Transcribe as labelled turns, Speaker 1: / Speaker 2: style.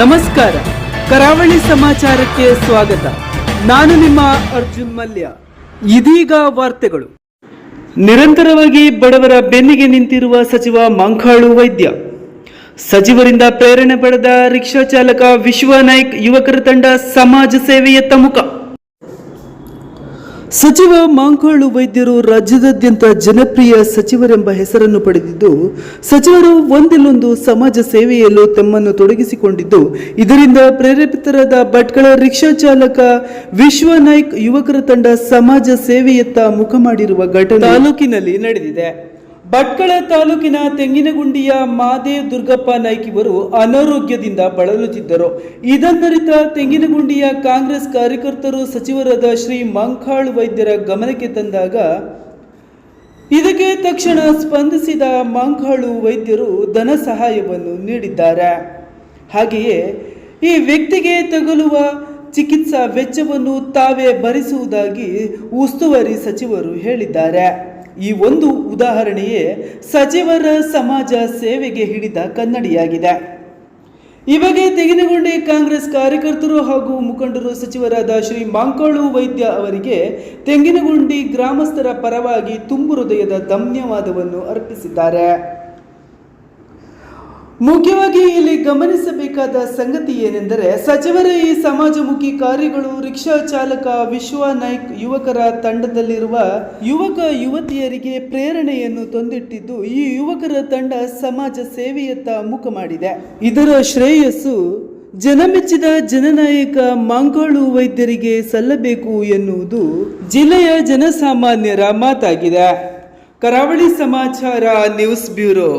Speaker 1: ನಮಸ್ಕಾರ. ಕರಾವಳಿ ಸಮಾಚಾರಕ್ಕೆ ಸ್ವಾಗತ. ನಾನು ನಿಮ್ಮ ಅರ್ಜುನ್ ಮಲ್ಯ. ಇದೀಗ ವಾರ್ತೆಗಳು. ನಿರಂತರವಾಗಿ ಬಡವರ ಬೆನ್ನಿಗೆ ನಿಂತಿರುವ ಸಚಿವ ಮಂಕಾಳು ವೈದ್ಯ. ಸಚಿವರಿಂದ ಪ್ರೇರಣೆ ಪಡೆದ ರಿಕ್ಷಾ ಚಾಲಕ ವಿಶ್ವನಾಯ್ಕ್ ಯುವಕರ ತಂಡ ಸಮಾಜ ಸೇವೆಯತ್ತ ಮುಖ ಸಚಿವ ಮಾಂಕಾಳು ವೈದ್ಯರು ರಾಜ್ಯದಾದ್ಯಂತ ಜನಪ್ರಿಯ ಸಚಿವರೆಂಬ ಹೆಸರನ್ನು ಪಡೆದಿದ್ದು, ಸಚಿವರು ಒಂದಿಲ್ಲೊಂದು ಸಮಾಜ ಸೇವೆಯಲ್ಲೂ ತಮ್ಮನ್ನು ತೊಡಗಿಸಿಕೊಂಡಿದ್ದು, ಇದರಿಂದ ಪ್ರೇರೇಪಿತರಾದ ಭಟ್ಕಳ ರಿಕ್ಷಾ ಚಾಲಕ ವಿಶ್ವನಾಯ್ಕ್ ಯುವಕರ ತಂಡ ಸಮಾಜ ಸೇವೆಯತ್ತ ಮುಖ ಮಾಡಿರುವ ಘಟನೆ ತಾಲೂಕಿನಲ್ಲಿ ನಡೆದಿದೆ. ಭಟ್ಕಳ ತಾಲೂಕಿನ ತೆಂಗಿನಗುಂಡಿಯ ಮಾದೇವ್ ದುರ್ಗಪ್ಪ ನಾಯ್ಕ ಇವರು ಅನಾರೋಗ್ಯದಿಂದ ಬಳಲುತ್ತಿದ್ದರು. ಇದನ್ನರಿತ ತೆಂಗಿನಗುಂಡಿಯ ಕಾಂಗ್ರೆಸ್ ಕಾರ್ಯಕರ್ತರು ಸಚಿವರಾದ ಶ್ರೀ ಮಂಕಾಳ್ ವೈದ್ಯರ ಗಮನಕ್ಕೆ ತಂದಾಗ, ಇದಕ್ಕೆ ತಕ್ಷಣ ಸ್ಪಂದಿಸಿದ ಮಂಕಾಳು ವೈದ್ಯರು ಧನ ಸಹಾಯವನ್ನು ನೀಡಿದ್ದಾರೆ. ಹಾಗೆಯೇ, ಈ ವ್ಯಕ್ತಿಗೆ ತಗುಲುವ ಚಿಕಿತ್ಸಾ ವೆಚ್ಚವನ್ನು ತಾವೇ ಭರಿಸುವುದಾಗಿ ಉಸ್ತುವಾರಿ ಸಚಿವರು ಹೇಳಿದ್ದಾರೆ. ಈ ಒಂದು ಉದಾಹರಣೆಯೇ ಸಚಿವರ ಸಮಾಜ ಸೇವೆಗೆ ಹಿಡಿದ ಕನ್ನಡಿಯಾಗಿದೆ. ಈ ಬಗ್ಗೆ ತೆಗೆದುಕೊಂಡೇ ಕಾಂಗ್ರೆಸ್ ಕಾರ್ಯಕರ್ತರು ಹಾಗೂ ಮುಖಂಡರು ಸಚಿವರಾದ ಶ್ರೀ ಮಾಂಕಾಳು ವೈದ್ಯ ಅವರಿಗೆ ತೆಂಗಿನಗುಂಡಿ ಗ್ರಾಮಸ್ಥರ ಪರವಾಗಿ ತುಂಬು ಹೃದಯದ ಧನ್ಯವಾದವನ್ನು ಅರ್ಪಿಸಿದ್ದಾರೆ. ಮುಖ್ಯವಾಗಿ ಇಲ್ಲಿ ಗಮನಿಸಬೇಕಾದ ಸಂಗತಿ ಏನೆಂದರೆ ಸಚಿವರ, ಈ ಸಮಾಜಮುಖಿ ಕಾರ್ಯಗಳು ರಿಕ್ಷಾ ಚಾಲಕ ವಿಶ್ವ ನಾಯ್ಕ್ ಯುವಕರ ತಂಡದಲ್ಲಿರುವ ಯುವಕ ಯುವತಿಯರಿಗೆ ಪ್ರೇರಣೆಯನ್ನು ತಂದಿಟ್ಟಿದ್ದು, ಈ ಯುವಕರ ತಂಡ ಸಮಾಜ ಸೇವೆಯತ್ತ ಮುಖ ಮಾಡಿದೆ. ಇದರ ಶ್ರೇಯಸ್ಸು ಜನಮೆಚ್ಚಿದ ಜನನಾಯಕ ಮಾಂಕಾಳು ವೈದ್ಯರಿಗೆ ಸಲ್ಲಬೇಕು ಎನ್ನುವುದು ಜಿಲ್ಲೆಯ ಜನಸಾಮಾನ್ಯರ ಮಾತಾಗಿದೆ. ಕರಾವಳಿ ಸಮಾಚಾರ ನ್ಯೂಸ್ ಬ್ಯೂರೋ.